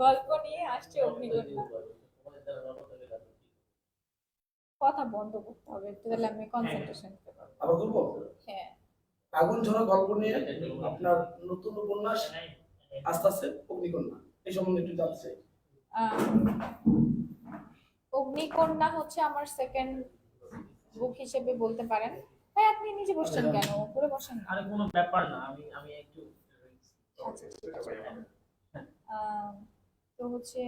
গল্প নিয়ে। আসছে অগ্নিকন্যা কথা বন্ধ করতে হবে তাহলে আমি কনসেন্ট্রেশন করতে পারব আবার করব? হ্যাঁ। আগুন ঝরা গল্প নিয়ে আপনার নতুন উপন্যাস আস্তে আস্তে অগ্নিকন্যা এই সম্বন্ধে একটু জানতে চাই। অগ্নিকন্যা হচ্ছে আমার সেকেন্ড বুক হিসেবে বলতে পারেন। হ্যাঁ আপনি নিজে বসছেন কেন? উপরে বসেন না। আরে কোনো ব্যাপার না আমি আমি একটু আচ্ছা ঠিক আছে আম, তো হচ্ছে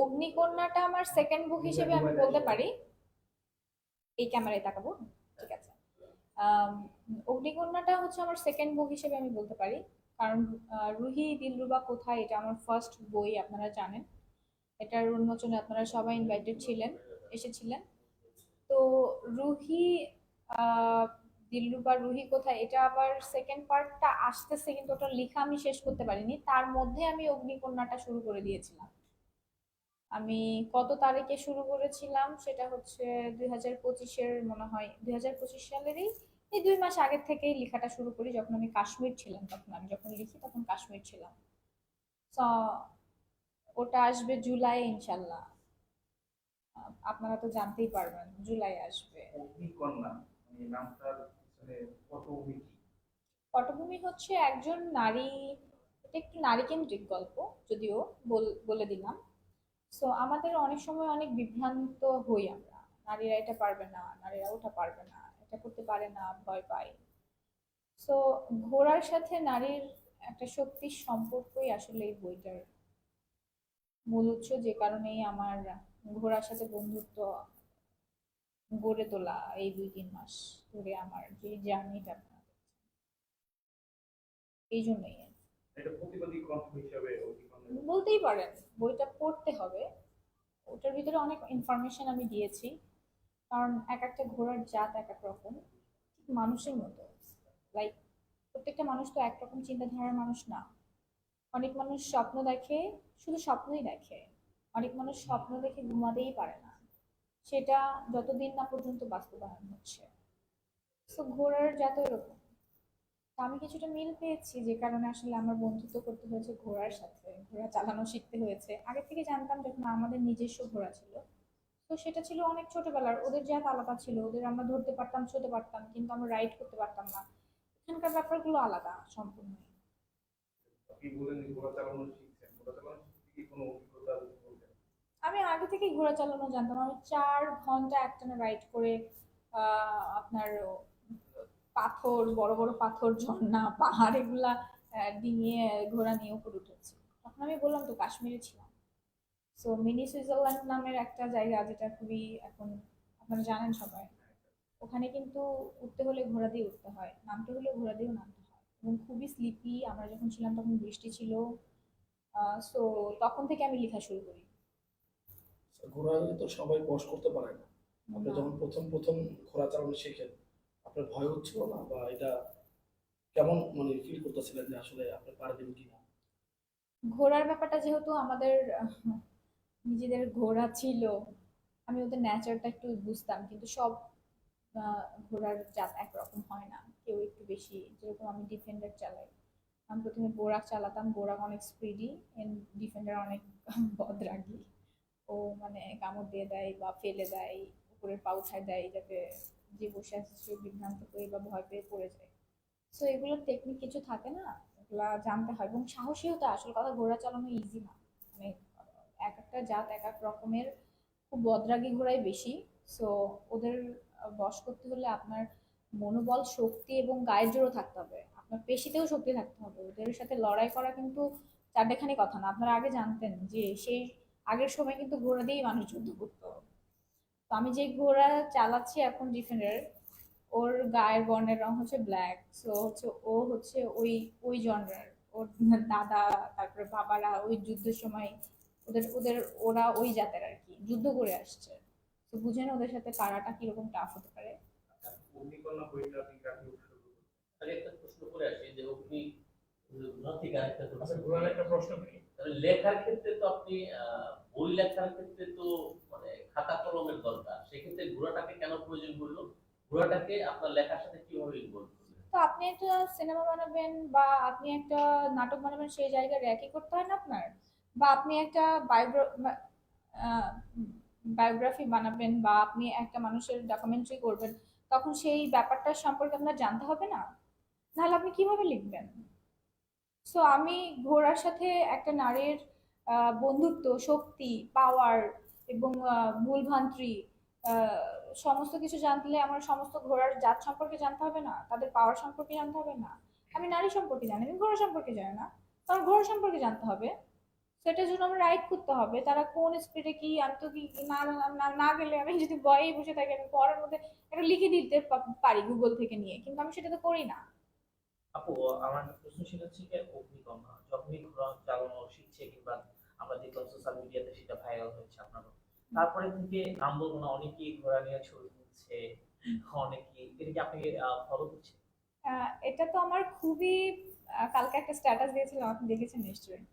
অগ্নিকন্যাটা আমার সেকেন্ড বুক হিসেবে আমি বলতে পারি। এই ক্যামেরায় তাকাবো। ঠিক আছে। অগ্নিকন্যাটা হচ্ছে আমার সেকেন্ড বুক হিসেবে আমি বলতে পারি। কারণ রুহি দিলরুবা কোথায়? এটা আমার ফার্স্ট বই, আপনারা জানেন। এটার উন্মোচনে আপনারা সবাই ইনভাইটেড ছিলেন, এসেছিলেন। তো রুহি দিলরুবা রুহি কোথায়, এটা আবার সেকেন্ড পার্টটা আসতেছে কিন্তু ওটা লেখা আমি শেষ করতে পারিনি। তার মধ্যে আমি অগ্নিকন্যাটা শুরু করে দিয়েছিলাম। আমি কত তারিখে শুরু করেছিলাম সেটা হচ্ছে দুই হাজার পঁচিশের মনে হয়, দুই হাজার পঁচিশ সালেরই, এই দুই মাস আগের থেকেই লেখাটা শুরু করি, যখন আমি কাশ্মীর ছিলাম, তখন আমি যখন লিখি তখন কাশ্মীর ছিলাম। তো ওটা আসবে জুলাই ইনশাল্লাহ। আপনারা তো জানতেই পারবেন, জুলাই আসবে। অগ্নিকন্যা মানে নামটার পটভূমি হচ্ছে একজন নারী, এটা একটু নারী কেন্দ্রিক গল্প, যদিও বলে দিলাম। সো আমাদের অনেক সময় অনেক বিভ্রান্ত হই আমরা। নারীরা এটা পারবে না, নারীরা ওটা পারবে না, এটা করতে পারে না, ভয় পায়। সো ঘোড়ার সাথে নারীর একটা শক্তির সম্পর্কই আসলে এই বইটার মূল উৎস, যে কারণেই আমার ঘোড়ার সাথে বন্ধুত্ব গড়ে তোলা এই দুই তিন মাস ধরে আমার যে জার্নিটা আপনারা এই জন্যই বলতেই পারেন বইটা পড়তে হবে। ওটার ভিতরে অনেক ইনফরমেশন আমি দিয়েছি। কারণ এক একটা ঘোড়ার জাত এক এক রকম ঠিক মানুষের মতো। লাইক প্রত্যেকটা মানুষ তো একরকম চিন্তাধারার মানুষ না। অনেক মানুষ স্বপ্ন দেখে শুধু স্বপ্নই দেখে। অনেক মানুষ স্বপ্ন দেখে ঘুমাতেই পারে না। সেটা যতদিন না পর্যন্ত বাস্তবায়ন হচ্ছে। তো ঘোড়ার জাত এরকম আমি কিছুটা মিল পেয়েছি যে কারণে আসলে আমার বন্ধুত্ব করতে হয়েছে ঘোড়ার সাথে। ঘোড়া চালানো শিখতে হয়েছে। আগে থেকে জানতাম যখন আমাদের নিজস্ব ঘোড়া ছিল। তো সেটা ছিল অনেক ছোটবেলার। ওদের জাত আলাদা ছিল, ওদের আমরা ধরতে পারতাম, ছোতে পারতাম, কিন্তু আমরা রাইড করতে পারতাম না। এখানকার ব্যাপারগুলো আলাদা, সম্পূর্ণ। আপনি বলেন ঘোড়া চালানো শিখছেন। ঘোড়া চালানো শিখতে কি কোনো অভিজ্ঞতা আমি আগে থেকেই ঘোড়া চালানো জানতাম। আমি চার ঘণ্টা একটানা রাইড করে আপনার পাথর, বড় বড় পাথর, ঝর্ণা, পাহাড় এগুলা ডিঙিয়ে ঘোড়া নিয়ে উপরে উঠেছি। তখন আমি বললাম, তো কাশ্মীরে ছিলাম। সো মিনি সুইজারল্যান্ড নামের একটা জায়গা যেটা খুবই এখন আপনারা জানেন সবাই। ওখানে কিন্তু উঠতে হলে ঘোড়া দিয়ে উঠতে হয়, নামতে হলে ঘোড়া দিয়েও নামতে হয়। এবং খুবই স্লিপি আমরা যখন ছিলাম তখন বৃষ্টি ছিল। সো তখন থেকে আমি লেখা শুরু করি। ঘোড়া তো সবাই বস করতে পারে না। আপনি যখন প্রথম প্রথম ঘোড়া চালানো শিখেন আপনার ভয় হচ্ছিল না? বা এটা কেমন মানে ফিল করতেছিলেন যে আসলে আপনি পারবেন কিনা? ঘোড়ার ব্যাপারটা যেহেতু আমাদের নিজেদের ঘোড়া ছিল আমি ওদের ন্যাচারটা একটু বুঝতাম কিন্তু সব ঘোড়ার জাত একরকম হয় না। কেউ একটু বেশি যেরকম আমি ডিফেন্ডার চালাই। আমি প্রথমে বোরাক চালাতাম বোরাক অনেক স্পিডি এন্ড ডিফেন্ডার অনেক বদরাগী। ও মানে কামড় দিয়ে দেয় বা ফেলে দেয়, উপরের পা উঠায় দেয় যাতে যে বসে আছে সে বিভ্রান্ত হয়ে বা ভয় পেয়ে পড়ে যায়। সো এগুলোর টেকনিক কিছু থাকে না, এগুলা জানতে হয় এবং সাহসীও তো আসল কথা ঘোড়া চালানো ইজি না। মানে এক একটা জাত, এক এক রকমের খুব বদরাগী ঘোড়াই বেশি। সো ওদের বশ করতে হলে আপনার মনোবল, শক্তি এবং গায়ের জোরও থাকতে হবে। আপনার পেশিতেও শক্তি থাকতে হবে। ওদের সাথে লড়াই করা কিন্তু চারটেখানি কথা না। আপনারা আগে জানতেন যে সেই আগের সময় কিন্তু ঘোড়া দিয়েই মানুষ যুদ্ধ করতো। তো আমি যে ঘোড়া চালাচ্ছি এখন ডিফেন্ডার ওর গায়ের বর্ণের রং হচ্ছে ব্ল্যাক সো হচ্ছে ও হচ্ছে ওই ওই জনরার ওর দাদা তারপরে বাবারা ওই যুদ্ধের সময় ওদের ওদের ওরা ওই জাতের আর কি যুদ্ধ করে আসছে। তো বুঝেন ওদের সাথে পারাটা কীরকম টাফ হতে পারে? আগে একটা প্রশ্ন করে আসি যে অগ্নি আচ্ছা একটা প্রশ্ন করি। লেখার ক্ষেত্রে তো আপনি বই লেখার ক্ষেত্রে তো মানে খাতা কলমের দরকার। সেক্ষেত্রে ঘোড়াটাকে কেন প্রয়োজন হলো ঘোড়াটাকে আপনার লেখার সাথে কীভাবে ইনভলভ তো আপনি একটা সিনেমা বানাবেন বা আপনি একটা নাটক বানাবেন, সেই জায়গায় র্যাকি করতে হয় না আপনার? বা আপনি একটা বায়োগ্রাফি বানাবেন বা আপনি একটা মানুষের ডকুমেন্টারি করবেন, তখন সেই ব্যাপারটার সম্পর্কে আপনার জানতে হবে না? নাহলে আপনি কীভাবে লিখবেন? সো আমি ঘোড়ার সাথে একটা নারীর বন্ধুত্ব, শক্তি পাওয়ার এবং ভুলভ্রান্তি সমস্ত কিছু জানলে আমার সমস্ত ঘোড়ার জাত সম্পর্কে জানতে হবে না, তাদের পাওয়ার সম্পর্কে জানতে হবে না। আমি নারী সম্পর্কে জানি, আমি ঘোড়া সম্পর্কে জানি না আমার ঘোড়া সম্পর্কে জানতে হবে। সেটার জন্য আমার রাইড করতে হবে, তারা কোন স্পিডে কি, আমি তো কি, না, না- না গেলে আমি যদি বয়েই বসে থাকি, আমি পরের মধ্যে একটা লিখে দিতে পারি গুগল থেকে নিয়ে, কিন্তু আমি সেটা তো করি না। আপু, আমার প্রশ্ন সেটা হচ্ছে যে অগ্নিকন্যা যখনই ঘোড়া চালানো শিখছে কিংবা আমরা দেখলাম সোশ্যাল মিডিয়াতে সেটা ভাইরাল হয়েছে আপনারও। তারপরে থেকে নাম বলব না অনেকেই ঘোড়া নিয়ে ছবি তুলছে, অনেকেই। এটা কি আপনি ফলো করছেন? এটা তো আমার খুবই কালকে একটা স্ট্যাটাস দিয়েছিলাম আপনি দেখেছেন নিশ্চয়ই।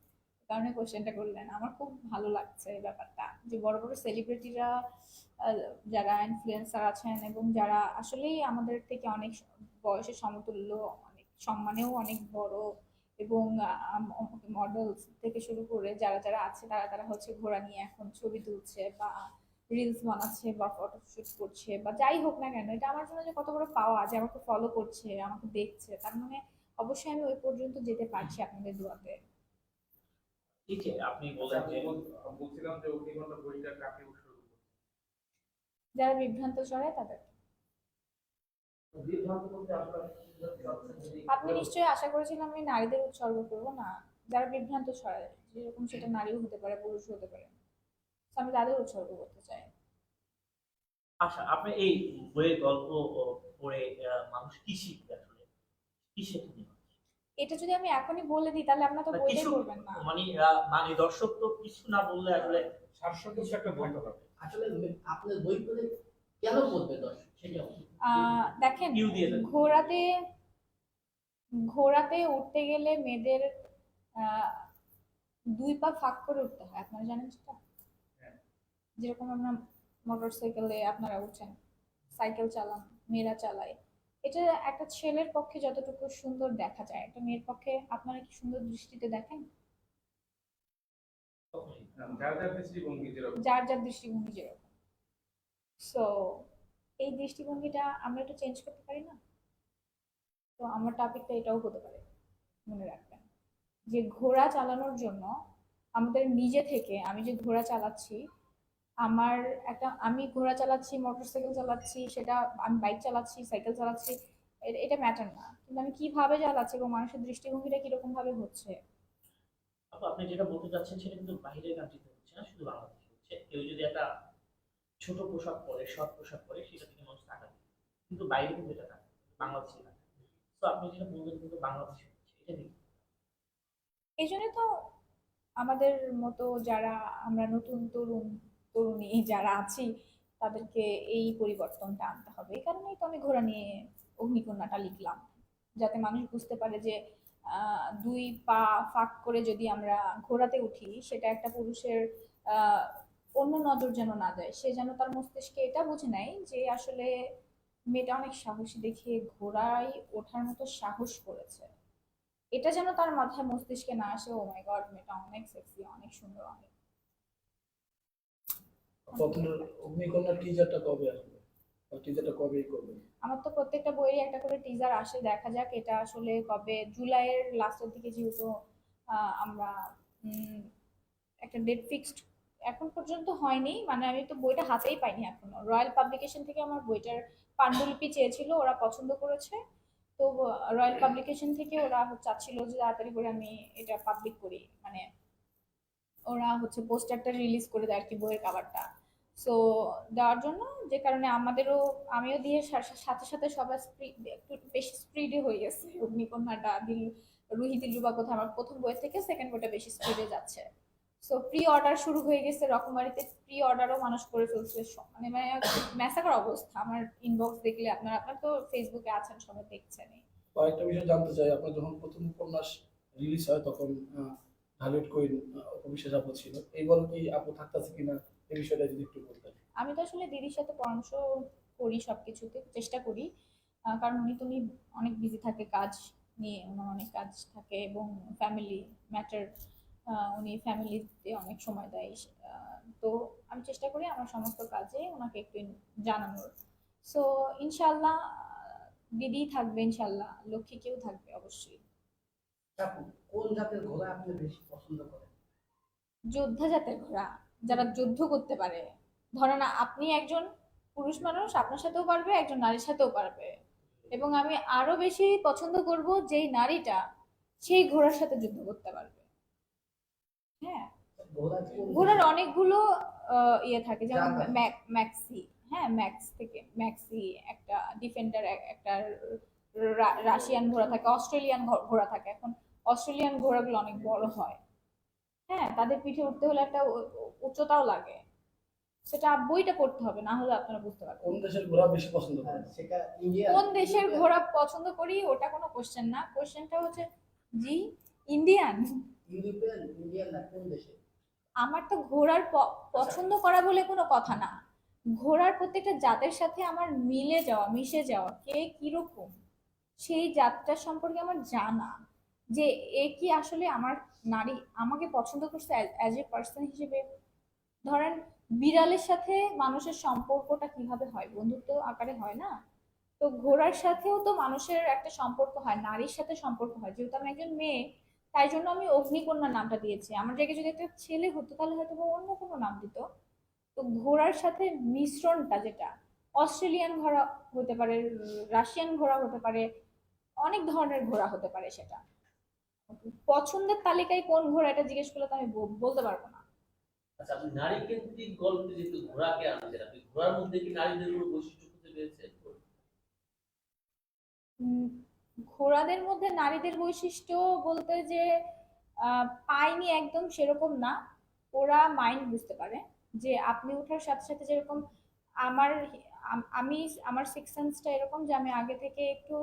কারণে কোশ্চেনটা করলেন। আমার খুব ভালো লাগছে এই ব্যাপারটা, যে বড় বড় সেলিব্রিটিরা যারা ইনফ্লুয়েন্সার আছেন এবং যারা আসলেই আমাদের থেকে অনেক বয়সের সমতুল্য সম্মানেও অনেক বড় এবং মডেল থেকে শুরু করে যারা যারা আছে তারা তারা হচ্ছে ঘোড়া নিয়ে এখন ছবি তুলছে বা রিলস বানাচ্ছে বা ফটোশুট করছে বা যাই হোক না কেন এটা আমার জন্য যে কত বড় পাওয়া যে আমাকে ফলো করছে আমাকে দেখছে তার মানে অবশ্যই আমি ওই পর্যন্ত যেতে পারছি আপনাদের দোয়াতে। আপনি আচ্ছা, বলেন যে বলছিলাম যে অগ্নিকন্যা বইটা কাকে উৎসর্গ যারা বিভ্রান্ত ছড়ায় তাদের বিভ্রান্ত করতে আপনারা কি বোঝাতে চাচ্ছেন যদি আপনি নিশ্চয়ই আশা করেছিলাম আমি নারীদের উৎসর্গ করব না। যারা বিভ্রান্ত ছড়ায় যেরকম সেটা নারীও হতে পারে পুরুষ হতে পারে। আমি তাদের উৎসর্গ করতে চাই। আচ্ছা আপনি এই বইয়ের গল্প পড়ে মানুষ কি শিখবে আসলে? কি শেখেনি এটা যদি আমি এখনই বলে দিই তাহলে আপনার তো বইটাই করবেন না। মানে মানে দর্শক তো কিছু না বললে আসলে সাতশো একটা বলতে হবে আসলে আপনার বই পড়ে কেন পড়বে দর্শক? দেখেন। ঘোড়াতে ঘোড়াতে উঠতে গেলে মেয়েদের দুই পা ফাঁক করে উঠতে হয়। আপনারা জানেন সেটা? হ্যাঁ। যেরকম আমরা মোটর সাইকেলে আপনারা উঠছেন সাইকেল চালান মেয়েরা চালায়। এটা একটা ছেলের পক্ষে যতটুকু সুন্দর দেখা যায় একটা মেয়ের পক্ষে আপনারা কি সুন্দর দৃষ্টিতে দেখেন? যার যার দৃষ্টিভঙ্গি যেরকম। যার যার দৃষ্টিভঙ্গি যেরকম। সো এই দৃষ্টিভঙ্গিটা আমরা একটু চেঞ্জ করতে পারি না? তো আমার টপিকটা এটাও হতে পারে, মনে রাখবেন। যে ঘোড়া চালানোর জন্য আমাদের নিজে থেকে, আমি যে ঘোড়া চালাচ্ছি, আমার একটা, আমি ঘোড়া চালাচ্ছি মোটরসাইকেল চালাচ্ছি, সেটা আমি বাইক চালাচ্ছি সাইকেল চালাচ্ছি এটা ম্যাটার না। কিন্তু আমি কীভাবে চালাচ্ছি এবং মানুষের দৃষ্টিভঙ্গিটা কীরকম ভাবে হচ্ছে আপনি যেটা বলতে চাচ্ছেন, সেটা কিন্তু বাইরের কান্ট্রিতে হচ্ছে না, শুধু বাংলাদেশে হচ্ছে। কেউ যদি একটা ছোট পোশাক পরে শর্ট পোশাক পরে, সেটা থেকে মানুষ টাকা দেয় কিন্তু বাইরে কিন্তু এটা টাকা বাংলাদেশে তো আপনি যেটা বললেন কিন্তু বাংলাদেশে এটা দেখি এই জন্য তো আমাদের মতো যারা, আমরা নতুন তরুণ, তরুণী যারা আছি, তাদেরকে এই পরিবর্তনটা আনতে হবে। এই কারণেই তো আমি ঘোড়া নিয়ে অগ্নিকন্যাটা লিখলাম, যাতে মানুষ বুঝতে পারে যে দুই পা ফাঁক করে যদি আমরা ঘোড়াতে উঠি, সেটা একটা পুরুষের অন্য নজর যেন না যায় সে যেন তার মস্তিষ্কে এটা বুঝে নেয় যে আসলে মেয়েটা অনেক সাহসী দেখিয়ে ঘোড়ায় ওঠার মতো সাহস করেছে। এটা যেন তার মাথায় মস্তিষ্কে না আসে ও মাই গড মেয়েটা অনেক সেক্সি অনেক সুন্দর অনেক আপনার অগ্নিকন্যা টিজারটা কবে আসবে? টিজারটা কবে করবেন? আমার তো প্রত্যেকটা বইয়েরই একটা করে টিজার আসে দেখা যাক এটা আসলে কবে জুলাইয়ের লাস্টের দিকে যেহেতু আমরা একটা ডেট ফিক্সড এখন পর্যন্ত হয়নি। মানে আমি তো বইটা হাতেই পাইনি এখনও। রয়্যাল পাবলিকেশন থেকে আমার বইটার পাণ্ডুলিপি চেয়েছিল, ওরা পছন্দ করেছে। তো রয়্যাল পাবলিকেশন থেকে ওরা চাচ্ছিল যে তাড়াতাড়ি করে আমি এটা পাবলিক করি। মানে ওরা হচ্ছে পোস্টারটা রিলিজ করে দেয় আর কি বইয়ের কাভারটা সো দেওয়ার জন্য যে কারণে আমাদেরও, আমিও দিয়ে সাথে সাথে সবার একটু বেশি স্পিডে হয়ে গেছে। অগ্নিকন্যাটা দিল, রুহি দিলরুবা কথা আমার প্রথম বই থেকে সেকেন্ড বইটা বেশি স্পিডে যাচ্ছে। সো প্রি অর্ডার শুরু হয়ে গেছে রকমারিতে প্রি অর্ডারও মানুষ করে ফেলছে। মানে মানে ম্যাসাকার অবস্থা। আমার ইনবক্স দেখলে আপনার আপনার তো ফেসবুকে আছেন সবাই দেখছেন। কয়েকটা বিষয় জানতে চাই আপনার যখন প্রথম উপন্যাস রিলিজ হয় তখন ঢালিউড কুইন অভিশেষ আপু ছিল। এইবার কি আপু থাকতেছে কিনা এই বিষয়টা যদি একটু বলতেন। আমি তো আসলে দিদির সাথে পরামর্শ করি সবকিছুতে চেষ্টা করি। কারণ উনি তো উনি অনেক বিজি থাকে কাজ নিয়ে ওনার অনেক কাজ থাকে এবং ফ্যামিলি ম্যাটার উনি ফ্যামিলিতে অনেক সময় দেয় তো আমি চেষ্টা করি আমার সমস্ত কাজে ওনাকে একটু জানানোর। সো ইনশাল্লাহ দিদি থাকবে ইনশাল্লাহ লক্ষ্মী কেউ থাকবে অবশ্যই। কোন জাতের ঘোড়া আপনি বেশি পছন্দ করেন? যোদ্ধা জাতের ঘোড়া যারা যুদ্ধ করতে পারে। ধরেন আপনি একজন পুরুষ মানুষ আপনার সাথেও পারবে একজন নারীর সাথেও পারবে। এবং আমি আরও বেশি পছন্দ করব যেই নারীটা সেই ঘোড়ার সাথে যুদ্ধ করতে পারবে। হ্যাঁ। ঘোড়ার অনেকগুলো ইয়ে থাকে যেমন ম্যাক্সি হ্যাঁ ম্যাক্স থেকে ম্যাক্সি একটা ডিফেন্ডার একটা রাশিয়ান ঘোড়া থাকে অস্ট্রেলিয়ান ঘোড়া থাকে। এখন অস্ট্রেলিয়ান ঘোড়াগুলো অনেক বড় হয়। হ্যাঁ তাদের পিঠে উঠতে হলে একটা উচ্চতাও লাগে। সেটা বইটা পড়তে হবে না হলে আপনারা বুঝতে পারবেন। কোন দেশের ঘোড়া বেশি পছন্দ করেন? সেটা ইন্ডিয়া। কোন দেশের ঘোড়া পছন্দ করি ওটা কোনো কোশ্চেন না। কোশ্চেনটা হচ্ছে জি ইন্ডিয়ান ইউরোপিয়ান ইন্ডিয়ান না, কোন দেশে? আমার তো ঘোড়ার প- পছন্দ করা বলে কোনো কথা না। ঘোড়ার প্রত্যেকটা জাতের সাথে আমার মিলে যাওয়া, মিশে যাওয়া, কে কীরকম, সেই জাতটা সম্পর্কে আমার জানা। যে এ কি আসলে আমার নারী আমাকে পছন্দ করছে অ্যাজ এ পার্সন হিসেবে? ধরেন, বিড়ালের সাথে মানুষের সম্পর্কটা কীভাবে হয়? বন্ধুত্ব আকারে হয় না? তো ঘোড়ার সাথেও তো মানুষের একটা সম্পর্ক হয়, নারীর সাথে সম্পর্ক হয়। যেহেতু আমি একজন মেয়ে তাই জন্য আমি অগ্নিকন্যা নামটা দিয়েছি। আমার জায়গায় যদি একটা ছেলে হতো তাহলে হয়তো অন্য কোনো নাম দিত। তো ঘোড়ার সাথে মিশ্রণটা যেটা অস্ট্রেলিয়ান ঘোড়া হতে পারে রাশিয়ান ঘোড়া হতে পারে অনেক ধরনের ঘোড়া হতে পারে সেটা। পছন্দের তালিকায় কোন ঘোড়া এটা জিজ্ঞেস করলে তো আমি বলতে পারব না। আচ্ছা আপনি নারী কেন্দ্রিক গল্পে যেহেতু ঘোড়াকে আনছেন আপনি ঘোড়ার মধ্যে কি নারীদের কোনো বৈশিষ্ট্য খুঁজে পেয়েছেন? ঘোড়াদের মধ্যে নারীদের বৈশিষ্ট্য বলতে যে পায়নি একদম সেরকম না। ওরা মাইন্ড বুঝতে পারে যে আপনি ওঠার সাথে সাথে যেরকম আমার, আমি আমার সিক্স সেন্সটা এরকম যে আমি আগে থেকে একটু